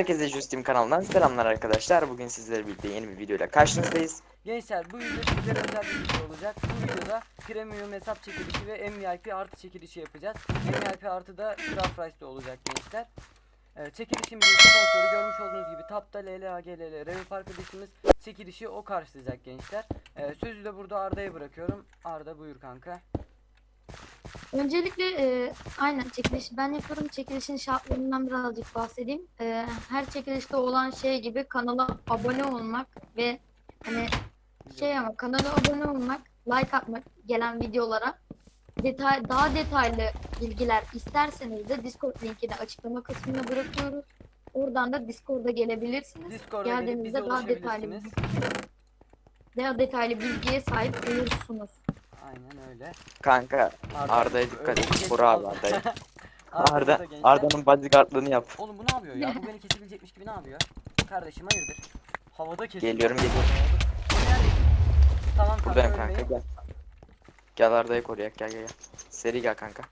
Herkese Justim kanalından selamlar arkadaşlar. Bugün sizlerle birlikte yeni bir videoyla karşınızdayız. Gençler bu video sizlere özel bir video olacak. Bu videoda premium hesap çekilişi ve MVIP artı çekilişi yapacağız. MVIP artı da Rice'de olacak gençler. Ee, çekilişimizin sponsoru görmüş olduğunuz gibi Tapta LLAGLL Revip arkadaşımız çekilişi o karşılayacak gençler. Ee, sözü de burada Arda'ya bırakıyorum. Arda buyur kanka. Öncelikle e, aynen çekiliş ben yapıyorum. Çekilişin şartlarından birazcık bahsedeyim. E, her çekilişte olan şey gibi kanala abone olmak ve hani şey ama kanala abone olmak, like atmak gelen videolara detay daha detaylı bilgiler isterseniz de Discord linkini açıklama kısmına bırakıyoruz. Oradan da Discord'a gelebilirsiniz. Discord'a Geldiğinizde daha detaylı daha detaylı bilgiye sahip olursunuz. Aynen öyle. Kanka Arda, Arda'ya dikkat öyle bir et. geç Koru abi. Arda'yı. Arda gençler. Arda'nın bodyguardlığını yap. Oğlum bu ne yapıyor ya? Bu beni kesebilecekmiş gibi ne yapıyor? Kardeşim hayırdır? Havada kesiyor. Geliyorum, geliyorum. Bu? Tamam kanka Buradayım ölmeyin. kanka gel. Gel Arda'yı koruyak gel gel gel. Seri gel kanka.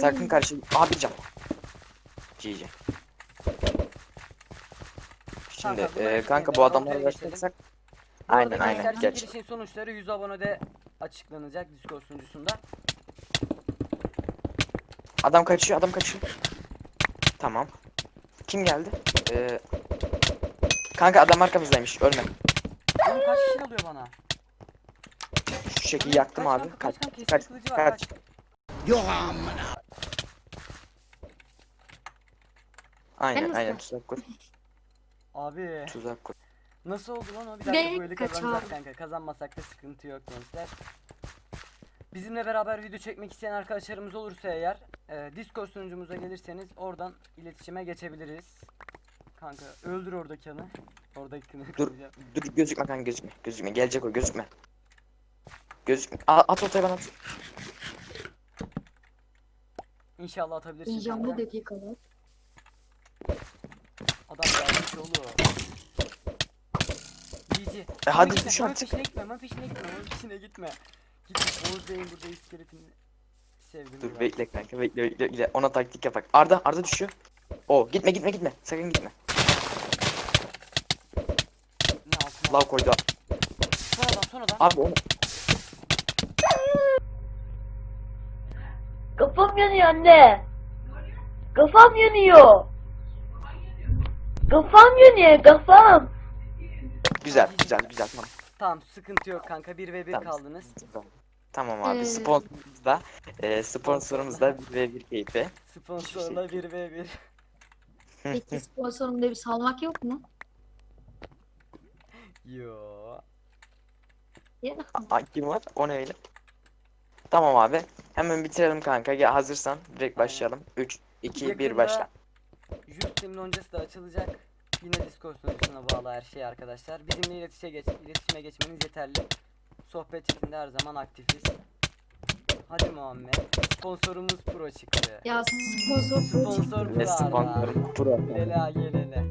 Sakın karşı abi can. GG. Şimdi Kanka, e, kanka bu adamları geçelim. Bu arada Aynen aynen gençler geç. çekilişin sonuçları 100 abonede açıklanacak Discord sunucusunda. Adam kaçıyor adam kaçıyor. Tamam. Kim geldi? Ee, kanka adam arkamızdaymış ölme. Oğlum kaç kişi alıyor bana? Şu şekilde yaktım kaç abi. Kanka, Kaç kaç kanka, kaç kılıcı var, kaç. kaç. Aynen Ben aynen nasıl? tuzak kur. Abi Tuzak kur. Nasıl oldu lan o? Bir dakika Ve böyle kaçar. kazanacağız kanka. Kazanmasak da sıkıntı yok gençler. Bizimle beraber video çekmek isteyen arkadaşlarımız olursa eğer e, Discord sunucumuza gelirseniz oradan iletişime geçebiliriz. Kanka öldür oradakianı. Oradakini Dur. kıracağım. Dur gözükme kanka gözükme. Gözükme. Gelecek o gözükme. Gözükme. A at ortaya bana at. İnşallah atabilirsin Heyecanlı kanka. dakikalar. Adam gelmiş oğlum. E hadi gitme, düş hemen artık. peşine gitme, hemen peşine gitme, hemen peşine gitme. Gitme, Oğuz Bey'in burada iskeletini sevdim. Dur biraz. bekle kanka bekle bekle bekle. Ona taktik yapak. Arda Arda düşüyor. O gitme gitme gitme. Sakın gitme. Ne? Lav koydu. Sonradan, sonradan. Abi onu Kafam yanıyor anne. Kafam yanıyor. Kafam yanıyor kafam. Güzel güzel güzel tamam. Tamam, sıkıntı yok kanka. 1 ve 1 Tamam. kaldınız. Tamam. Tamam abi Ee, sponsorumuz da e, sponsorumuz da 1 ve 1 keyfi. Sponsorla 1 ve 1. Peki sponsorumda bir salmak yok mu? Yo. Ya. Aa, kim var? O ne öyle? Tamam abi. Hemen bitirelim kanka. Gel hazırsan direkt başlayalım. 3 2 1 başla. Justin loncası da açılacak. Yine Discord sunucusuna bağlı her şey arkadaşlar. Bizimle iletişime, geç, iletişime geçmeniz yeterli. Sohbet chatinde her zaman aktifiz. Hadi Muhammed. Sponsorumuz Pro çıktı. Ya sponsor Sponsor Ve Pro Arda. sponsorum Pro. Lele gelele.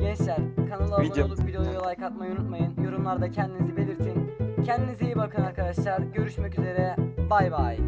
Gençler kanala abone Video- olup videoya like atmayı unutmayın. Yorumlarda kendinizi belirtin. Kendinize iyi bakın arkadaşlar. Görüşmek üzere. Bay bay.